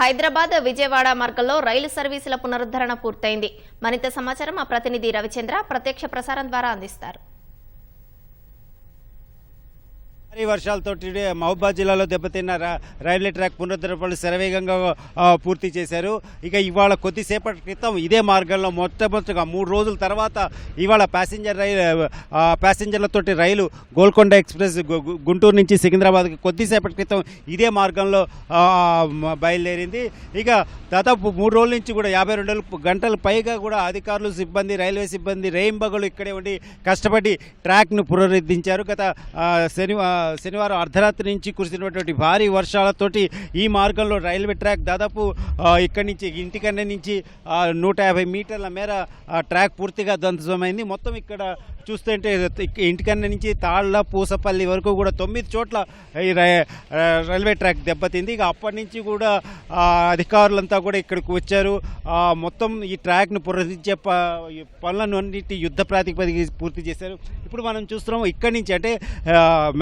హైదరాబాద్ విజయవాడ మార్గంలో రైలు సర్వీసుల పునరుద్ధరణ పూర్తయింది. మరింత సమాచారం మా ప్రతినిధి రవిచంద్ర ప్రత్యక్ష ప్రసారం ద్వారా అందిస్తారు. భారీ వర్షాలతో మహబూబాద్ జిల్లాలో దెబ్బతిన్న రైల్వే ట్రాక్ పునరుద్ధరణ పనులు శరవేగంగా పూర్తి చేశారు. ఇక ఇవాళ కొద్దిసేపటి క్రితం ఇదే మార్గంలో మొట్టమొదటిగా మూడు రోజుల తర్వాత ఇవాళ ప్యాసింజర్ రైలు ప్యాసింజర్లతోటి రైలు గోల్కొండ ఎక్స్ప్రెస్ గుంటూరు నుంచి సికింద్రాబాద్కి కొద్దిసేపటి క్రితం ఇదే మార్గంలో బయలుదేరింది. ఇక దాదాపు మూడు రోజుల నుంచి కూడా యాభై రెండు గంటల పైగా కూడా అధికారులు సిబ్బంది రైల్వే సిబ్బంది రేయింబగలు ఇక్కడే ఉండి కష్టపడి ట్రాక్ను పునరుద్ధరించారు. గత శనివారం శనివారం అర్ధరాత్రి నుంచి కురిసినటువంటి భారీ వర్షాలతోటి ఈ మార్గంలో రైల్వే ట్రాక్ దాదాపు ఇక్కడి నుంచి ఇంటికన్నా నుంచి నూట యాభై మీటర్ల మేర ట్రాక్ పూర్తిగా ధ్వంసమైంది. మొత్తం ఇక్కడ చూస్తుంటే ఇక- ఇంటికన్నా నుంచి తాళ్ళ పూసపల్లి వరకు కూడా తొమ్మిది చోట్ల ఈ రైల్వే ట్రాక్ దెబ్బతింది. ఇక అప్పటి నుంచి కూడా అధికారులంతా కూడా ఇక్కడికి వచ్చారు. మొత్తం ఈ ట్రాక్ను పునరుద్ధరించే ప పనులను అన్నిటి యుద్ధ ప్రాతిపదిక పూర్తి చేశారు. ఇప్పుడు మనం చూస్తున్నాం ఇక్కడి నుంచి అంటే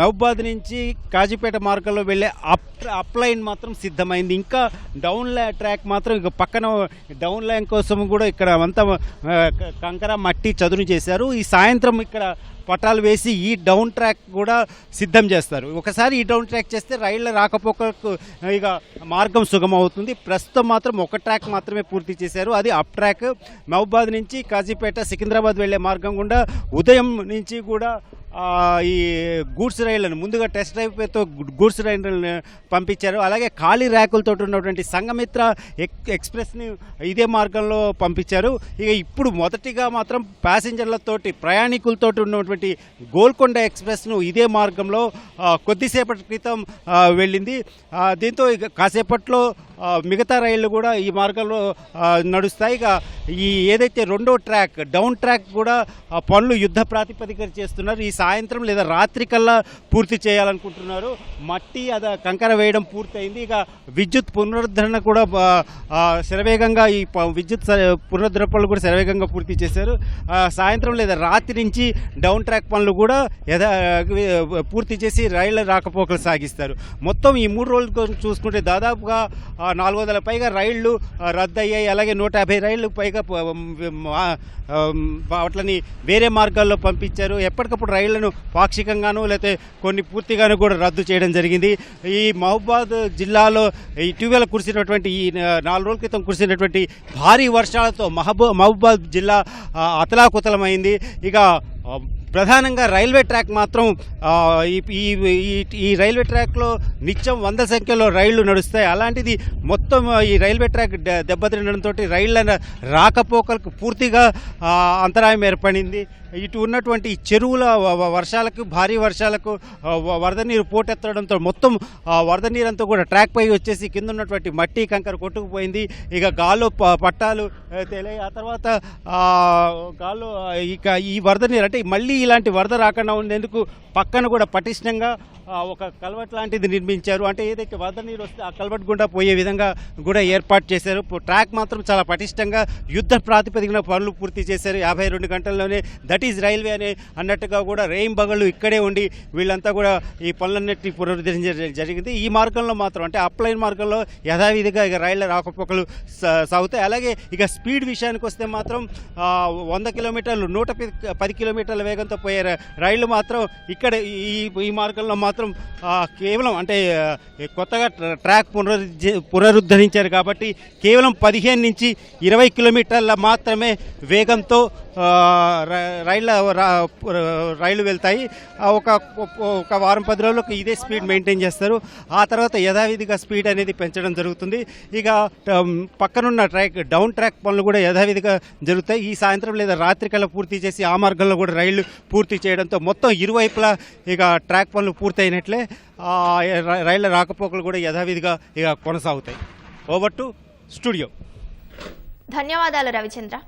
మహబాద్ నుంచి కాజీపేట మార్గంలో వెళ్ళే అప్ అప్ లైన్ మాత్రం సిద్ధమైంది. ఇంకా డౌన్ లై ట్రాక్ మాత్రం ఇక పక్కన డౌన్ లైన్ కోసం కూడా ఇక్కడ అంతా కంకర మట్టి చదును చేశారు. ఈ సాయంత్రం ఇక్కడ పటాలు వేసి ఈ డౌన్ ట్రాక్ కూడా సిద్ధం చేస్తారు. ఒకసారి ఈ డౌన్ ట్రాక్ చేస్తే రైళ్ళ రాకపోకలకు ఇక మార్గం సుగమవుతుంది ప్రస్తుతం మాత్రం ఒక ట్రాక్ మాత్రమే పూర్తి చేశారు. అది అప్ ట్రాక్ మహబాద్ నుంచి కాజీపేట సికింద్రాబాద్ వెళ్ళే మార్గం గుండా ఉదయం నుంచి కూడా ఈ గూడ్స్ రైళ్ళను ముందుగా టెస్ట్ డ్రైవ్తో గూడ్స్ రైళ్ళను పంపించారు. అలాగే ఖాళీ ర్యాకులతో ఉన్నటువంటి సంఘమిత్ర ఎక్ ఎక్స్ప్రెస్ని ఇదే మార్గంలో పంపించారు. ఇక ఇప్పుడు మొదటిగా మాత్రం ప్యాసింజర్లతోటి ప్రయాణికులతోటి ఉన్నటువంటి గోల్కొండ ఎక్స్ప్రెస్ను ఇదే మార్గంలో కొద్దిసేపటి క్రితం వెళ్ళింది. దీంతో ఇక కాసేపట్లో మిగతా రైళ్ళు కూడా ఈ మార్గంలో నడుస్తాయి. ఇక ఈ ఏదైతే రెండో ట్రాక్ డౌన్ ట్రాక్ కూడా పనులు యుద్ధ ప్రాతిపదికన చేస్తున్నారు. ఈ సాయంత్రం లేదా రాత్రి కల్లా పూర్తి చేయాలనుకుంటున్నారు. మట్టి అది కంకర వేయడం పూర్తయింది. ఇక విద్యుత్ పునరుద్ధరణ కూడా శరవేగంగా ఈ ప- విద్యుత్ పునరుద్ధరణ పనులు కూడా శరవేగంగా పూర్తి చేశారు. సాయంత్రం లేదా రాత్రి నుంచి డౌన్ ట్రాక్ పనులు కూడా యథా పూర్తి చేసి రైళ్ళ రాకపోకలు సాగిస్తారు. మొత్తం ఈ మూడు రోజుల కోసం చూసుకుంటే దాదాపుగా నాలుగు వందల పైగా రైళ్ళు రద్దయ్యాయి. అలాగే నూట యాభై రైళ్ళు పైగా ప- వాటిని వేరే మార్గాల్లో పంపించారు. ఎప్పటికప్పుడు రైళ్ళను పాక్షికంగాను లేకపోతే కొన్ని పూర్తిగాను కూడా రద్దు చేయడం జరిగింది. ఈ మహబాద్ జిల్లాలో ఇటీవల కురిసినటువంటి ఈ నాలుగు రోజుల క్రితం కురిసినటువంటి భారీ వర్షాలతో మహబూ మహబూబాద్ జిల్లా అతలాకుతలమైంది. ఇక ప్రధానంగా రైల్వే ట్రాక్ మాత్రం ఈ ఈ- రైల్వే ట్రాక్లో నిత్యం వంద సంఖ్యలో రైళ్ళు నడుస్తాయి. అలాంటిది మొత్తం ఈ రైల్వే ట్రాక్ దె- దెబ్బతినడంతో రైళ్ళ రాకపోకలకు పూర్తిగా అంతరాయం ఏర్పడింది. ఇటు ఉన్నటువంటి చెరువుల వ- వర్షాలకు భారీ వర్షాలకు వ- వరద నీరు పోటెత్తడంతో మొత్తం వరద నీరంతా కూడా ట్రాక్ పై వచ్చేసి కింద ఉన్నటువంటి మట్టి కంకర కొట్టుకుపోయింది. ఇక గాల్లో ప- పట్టాలు తెలియ. ఆ తర్వాత గాల్లో ఇక ఈ వరద నీరు అంటే మళ్ళీ ఇలాంటి వరద రాకుండా ఉండేందుకు పక్కన కూడా పటిష్టంగా ఒక కల్వట్ లాంటిది నిర్మించారు. అంటే ఏదైతే వరద నీరు వస్తే ఆ కల్వట్ గుండా పోయే విధంగా కూడా ఏర్పాటు చేశారు. ట్రాక్ మాత్రం చాలా పటిష్టంగా యుద్ధ ప్రాతిపదికన పనులు పూర్తి చేశారు. యాభై రెండు గంటల్లోనే దట్ ఈజ్ రైల్వే అనే అన్నట్టుగా కూడా రెయిన్ బగళ్ళు ఇక్కడే ఉండి వీళ్ళంతా కూడా ఈ పనులన్నిటి పునరుద్ధరించడం జరిగింది. ఈ మార్గంలో మాత్రం అంటే అప్లైన్ మార్గంలో యథావిధిగా ఇక రైళ్ళ రాకపోకలు సాగుతాయి. అలాగే ఇక స్పీడ్ విషయానికి వస్తే మాత్రం వంద కిలోమీటర్లు నూట పది- పది కిలోమీటర్ల వేగంతో పోయే రైళ్ళు మాత్రం ఇక్కడ ఈ ఈ మార్గంలో మాత్రం కేవలం అంటే కొత్తగా ట్రాక్ పునరుద్ధ పునరుద్ధరించారు కాబట్టి కేవలం పదిహేను నుంచి ఇరవై కిలోమీటర్ల మాత్రమే వేగంతో రైళ్ళ రైళ్ళు వెళ్తాయి. ఒక ఒక వారం పది రోజులకు ఇదే స్పీడ్ మెయింటైన్ చేస్తారు. ఆ తర్వాత యథావిధిగా స్పీడ్ అనేది పెంచడం జరుగుతుంది. ఇక పక్కనున్న ట్రాక్ డౌన్ ట్రాక్ పనులు కూడా యథావిధిగా జరుగుతాయి. ఈ సాయంత్రం లేదా రాత్రికల్లా పూర్తి చేసి ఆ మార్గంలో కూడా రైళ్ళు పూర్తి చేయడంతో మొత్తం ఇరువైపులా ఇక ట్రాక్ పనులు పూర్తయినట్లే రైళ్ళ రాకపోకలు కూడా యథావిధిగా ఇక కొనసాగుతాయి. Over to studio. ధన్యవాదాలు రవిచంద్ర.